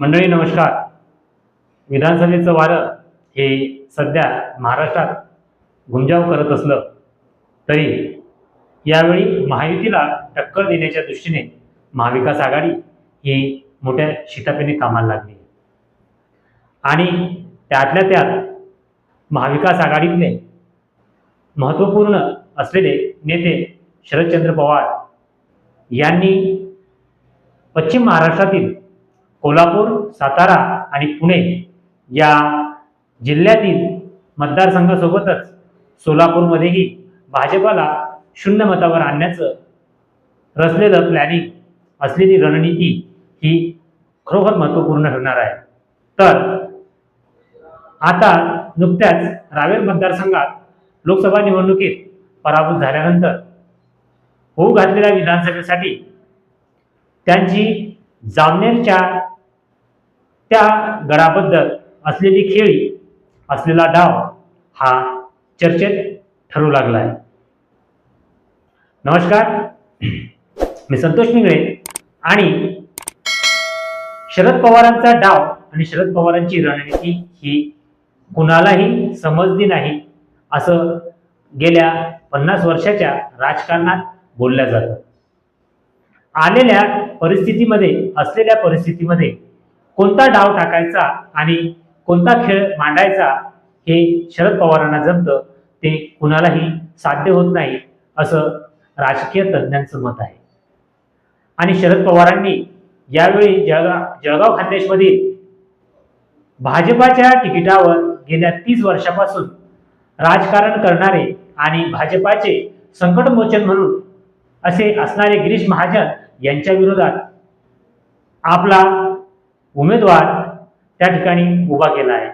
मंडळी नमस्कार. विधानसभेचं वारं हे सध्या महाराष्ट्रात घुमजाव करत असलं तरी यावेळी महायुतीला टक्कर देण्याच्या दृष्टीने महाविकास आघाडी ही मोठ्या शितापीने कामाला लागली. आणि त्यातल्या त्यात महाविकास आघाडीतले महत्त्वपूर्ण असलेले नेते शरदचंद्र पवार यांनी पश्चिम महाराष्ट्रातील कोल्हापूर सातारा आणि पुणे या जिल्ह्यातील मतदारसंघासोबतच सोलापूरमध्येही भाजपाला शून्य मतावर आणण्याचं रचलेलं प्लॅनिंग असलेली रणनीती ही खरोखर महत्त्वपूर्ण ठरणार आहे. तर आता नुकत्याच रावेर मतदारसंघात लोकसभा निवडणुकीत पराभूत झाल्यानंतर होऊ घातलेल्या विधानसभेसाठी त्यांची जामनेरच्या त्या गडाबद्दल असलेली खेळी असलेला डाव हा चर्चेत ठरू लागला आहे नमस्कार. मी संतोष मिंगळे आणि शरद पवारांचा डाव आणि शरद पवारांची रणनीती ही कुणालाही समजली नाही असं गेल्या पन्नास वर्षाच्या राजकारणात बोलल्या जातं. आलेल्या परिस्थितीमध्ये असलेल्या परिस्थितीमध्ये कोणता डाव टाकायचा आणि कोणता खेळ मांडायचा हे शरद पवारांना जमतं ते कुणालाही साध्य होत नाही असं राजकीय तज्ज्ञांचं मत आहे. आणि शरद पवारांनी यावेळी जळगाव जळगाव खान्देशमधील भाजपाच्या तिकिटावर गेल्या तीस वर्षापासून राजकारण करणारे आणि भाजपाचे संकटमोचन म्हणून असे असणारे गिरीश महाजन यांच्या विरोधात आपला उमेदवार त्या ठिकाणी उभा केला आहे.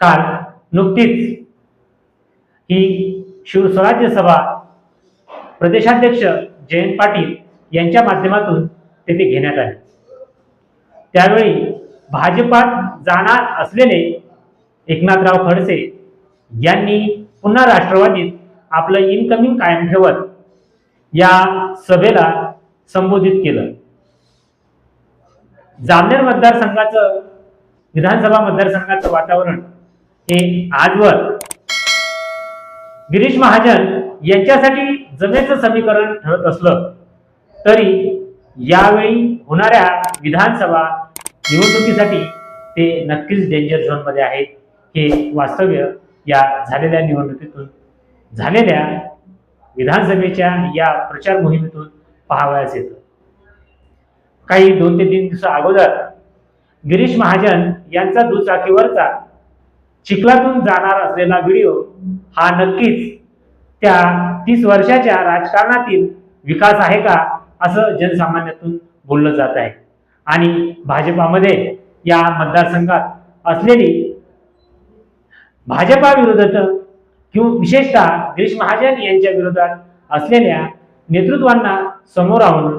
काल नुकतीच ही शिवस्वराज्य सभा प्रदेशाध्यक्ष जयंत पाटील यांच्या माध्यमातून तेथे घेण्यात आले. त्यावेळी भाजपात जाणार असलेले एकनाथराव खडसे यांनी पुन्हा राष्ट्रवादीत आपलं इनकमिंग कायम ठेवत या सभेला संबोधित केलं. जामनेर मतदारसंघाचं विधानसभा मतदारसंघाचं वातावरण हे आजवर गिरीश महाजन यांच्यासाठी जमेचं समीकरण ठरत असलं तरी यावेळी होणाऱ्या विधानसभा निवडणुकीसाठी ते नक्कीच डेंजर झोनमध्ये आहेत हे वास्तव्य या झालेल्या निवडणुकीतून झालेल्या विधानसभेच्या या प्रचार मोहिमेतून पाहावयास येतं. काही दोन ते तीन दिवसा अगोदर गिरीश महाजन यांचा दुचाकीवरचा चिखलातून जाणार असलेला व्हिडिओ हा नक्कीच त्या तीस वर्षाच्या राजकारणातील विकास आहे का असं जनसामान्यातून बोललं जात आहे. आणि भाजपामध्ये या मतदारसंघात असलेली भाजपा विरोधात किंवा विशेषतः गिरीश महाजन यांच्या विरोधात असलेल्या नेतृत्वांना समोर आणून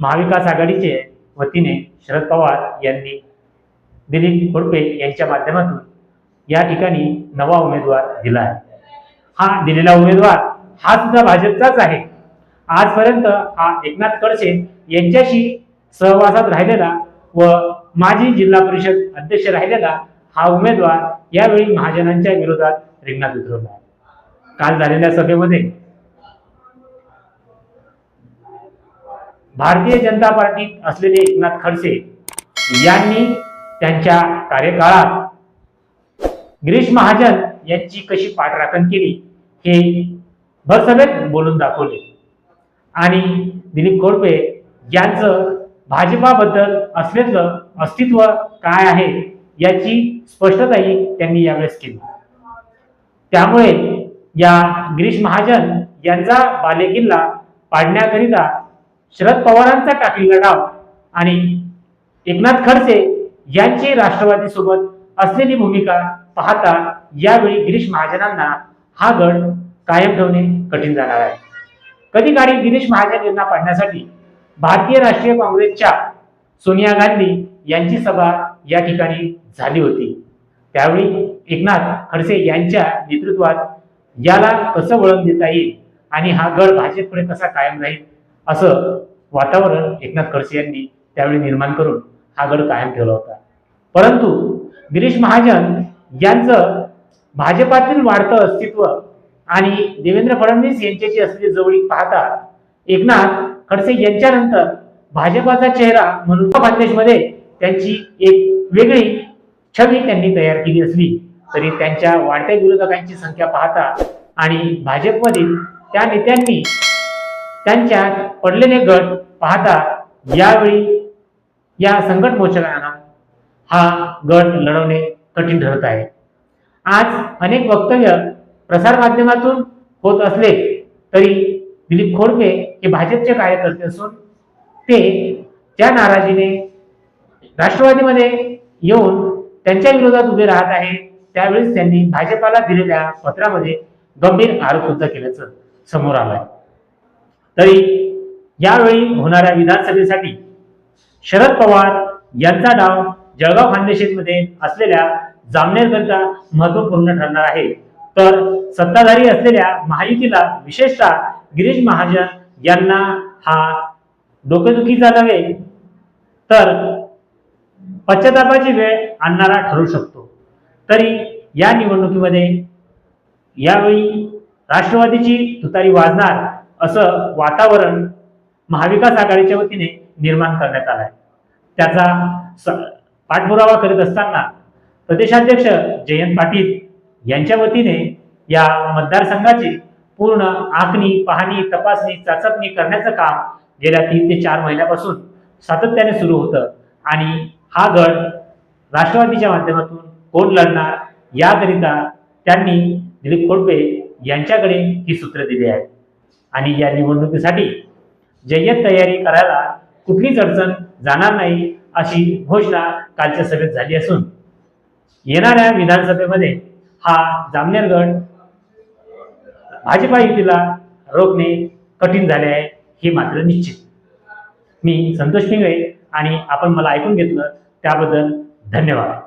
महाविकास आघाडीचे वतीने शरद पवार यांनी दिलीप खोडपे यांच्या माध्यमातून या ठिकाणी नवा उमेदवार दिला आहे. हा दिलेला उमेदवार हा सुद्धा भाजपचाच आहे. आजपर्यंत हा एकनाथ खडसे यांच्याशी सहवासात राहिलेला व माजी जिल्हा परिषद अध्यक्ष राहिलेला हा उमेदवार यावेळी महाजनांच्या विरोधात रिंगणात उतरवला आहे. काल झालेल्या सभेमध्ये भारतीय जनता पार्टीत असलेले एकनाथ खडसे यांनी त्यांच्या कार्यकाळात गिरीश महाजन यांची कशी पाठराखण केली हे भरसभेत बोलून दाखवले. आणि दिलीप खोडपे यांचं भाजपाबद्दल असलेलं अस्तित्व काय आहे याची स्पष्टताही त्यांनी यावेळेस केली. त्यामुळे या गिरीश महाजन यांचा बालेकिल्ला पाडण्याकरिता शरद पवारांचा टाकलेला डाव आणि एकनाथ खडसे यांची राष्ट्रवादी सोबत असलेली भूमिका पाहता यावेळी गिरीश महाजनांना हा गड कायम ठेवणे कठीण जाणार आहे. कधी काळी गिरीश महाजन यांना पाडण्यासाठी भारतीय राष्ट्रीय काँग्रेसच्या सोनिया गांधी यांची सभा या ठिकाणी झाली होती. त्यावेळी एकनाथ खडसे यांच्या नेतृत्वात याला कसं वळण देता येईल आणि हा गड भाजपकडे कसा कायम राहील असं वातावरण एकनाथ खडसे यांनी त्यावेळी निर्माण करून हा गड कायम ठेवला होता. परंतु गिरीश महाजन यांचं भाजपातील वाढतं अस्तित्व आणि देवेंद्र फडणवीस यांच्याशी असलेली जवळीक पाहता एकनाथ खडसे यांच्यानंतर भाजपाचा चेहरा म्हणून खानदेशमध्ये त्यांची एक वेगळी छबी त्यांनी तयार केली असली तरी त्यांच्या वाढत्या विरोधकांची संख्या पाहता आणि भाजपमधील त्या नेत्यांनी त्यांच्यात पडलेले गट पाहता यावेळी या संकट मोचकांना हा गट लढवणे कठीण ठरत आहे. आज अनेक वक्तव्य प्रसारमाध्यमातून होत असले तरी दिलीप खोडके हे भाजपचे कार्यकर्ते असून ते त्या नाराजीने राष्ट्रवादीमध्ये येऊन त्यांच्या विरोधात उभे राहत आहे. त्यावेळेस त्यांनी भाजपाला दिलेल्या पत्रामध्ये गंभीर आरोप सुद्धा केल्याचं समोर आलंय. तरी यावेळी होणाऱ्या विधानसभेसाठी शरद पवार यांचा डाव जळगाव खानदेशीमध्ये असलेल्या जामनेरकरता महत्त्वपूर्ण ठरणार आहे. तर सत्ताधारी असलेल्या महायुतीला विशेषतः गिरीश महाजन यांना हा डोकेदुखीचा नव्हे तर पश्चातापाची वेळ आणणारा ठरू शकतो. तरी या निवडणुकीमध्ये यावेळी राष्ट्रवादीची तुतारी वाजणार असं वातावरण महाविकास आघाडीच्या वतीने निर्माण करण्यात आलं आहे. त्याचा स- पाठपुरावा करीत असताना प्रदेशाध्यक्ष जयंत पाटील यांच्या वतीने या मतदारसंघाची पूर्ण आखणी पाहणी तपासणी चाचपणी करण्याचं काम गेल्या तीन ते चार महिन्यापासून सातत्याने सुरू होतं आणि हा गट राष्ट्रवादीच्या माध्यमातून कोण लढणार याकरिता त्यांनी दिलीप खोडके यांच्याकडे ही सूत्र दिली आहेत आणि या निवडणुकीसाठी जय्यत तयारी करायला कुठलीच अडचण जाणार नाही अशी घोषणा कालच्या सभेत झाली असून येणाऱ्या विधानसभेमध्ये हा जामनेर गट भाजपा युतीला रोखणे कठीण झाले आहे हे मात्र निश्चित. मी संतोष पिंगळे आणि आपण मला ऐकून घेतलं त्याबद्दल धन्यवाद.